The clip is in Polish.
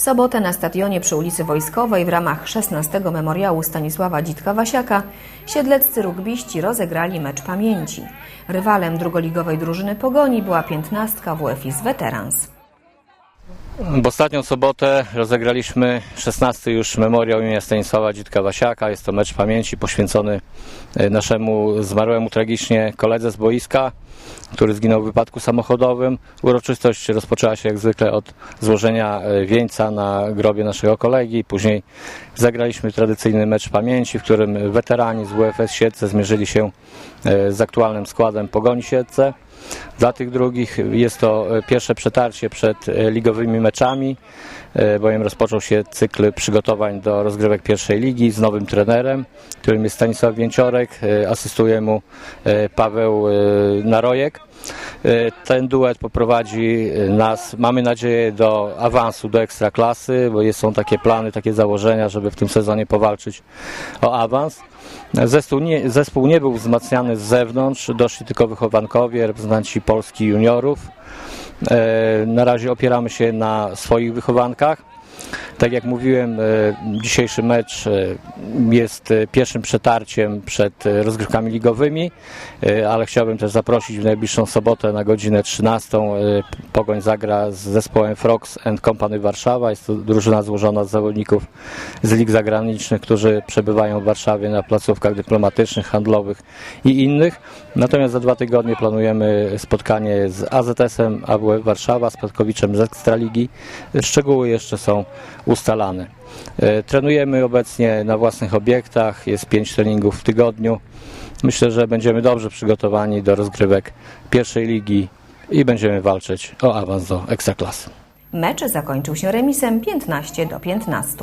W sobotę na stadionie przy ulicy Wojskowej w ramach 16 memoriału Stanisława Dzitka-Wasiaka siedleccy rugbiści rozegrali mecz pamięci. Rywalem drugoligowej drużyny Pogoni była piętnastka WFIS Veterans. W ostatnią sobotę rozegraliśmy 16 już memoriał imienia Stanisława Dzitka-Wasiaka. Jest to mecz pamięci poświęcony e, naszemu zmarłemu tragicznie koledze z boiska, który zginął w wypadku samochodowym. Uroczystość rozpoczęła się jak zwykle od złożenia e, wieńca na grobie naszego kolegi. Później zagraliśmy tradycyjny mecz pamięci, w którym weterani z WFS Siedlce zmierzyli się e, z aktualnym składem Pogoni Siedlce. Dla tych drugich jest to e, pierwsze przetarcie przed e, ligowymi meczami, e, bowiem rozpoczął się cykl przygotowań do rozgrywek pierwszej ligi z nowym trenerem, którym jest Stanisław Więciorek, asystuje mu Paweł Narojek. E, Ten duet poprowadzi e, nas, mamy nadzieję, do awansu do ekstraklasy, bo są takie plany, takie założenia, żeby w tym sezonie powalczyć o awans. Zespół nie, zespół nie był wzmacniany z zewnątrz, doszli tylko wychowankowie, reprezentanci Polski juniorów. E, Na razie opieramy się na swoich wychowankach. Tak jak mówiłem, e, dzisiejszy mecz e, jest e, pierwszym przetarciem przed rozgrywkami ligowymi, ale chciałbym też zaprosić w najbliższą sobotę na godzinę 13. e, Pogoń zagra z zespołem Frogs and Company Warszawa. Jest to drużyna złożona z zawodników z lig zagranicznych, którzy przebywają w Warszawie na placówkach dyplomatycznych, handlowych i innych. Natomiast za dwa tygodnie planujemy spotkanie z AZS-em AWF Warszawa, z Płatkowiczem z Ekstraligi. Szczegóły jeszcze są ustalane. E, Trenujemy obecnie na własnych obiektach, jest pięć treningów w tygodniu. Myślę, że będziemy dobrze przygotowani do rozgrywek pierwszej ligi i będziemy walczyć o awans do Ekstraklasy. Mecz zakończył się remisem 15 do 15.